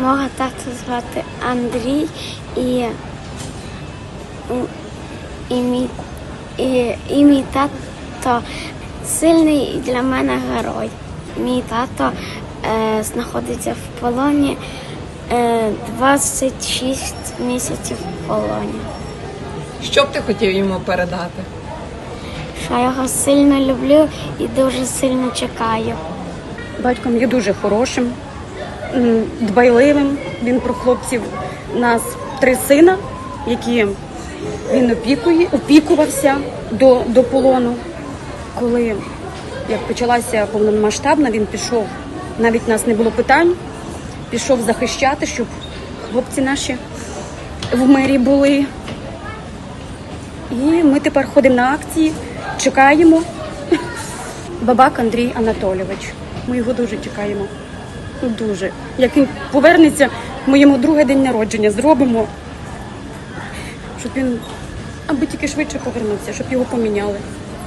Мого тата звати Андрій і, і, мій, і, і мій тато сильний і для мене герой. Мій тато е, знаходиться в полоні е, 26 місяців в полоні. Що б ти хотів йому передати? Що я його сильно люблю і дуже сильно чекаю. Батьком є дуже хорошим, дбайливим. Він про хлопців У нас три сина, які він опікує, опікувався до, до полону. Коли як почалася повномасштабна, він пішов, навіть в нас не було питань, пішов захищати, щоб хлопці наші в мирі були. І ми тепер ходимо на акції, чекаємо. Бабак Андрій Анатолійович. Ми його дуже чекаємо. Дуже. Як він повернеться, ми йому друге день народження зробимо, щоб він аби тільки швидше повернувся, щоб його поміняли.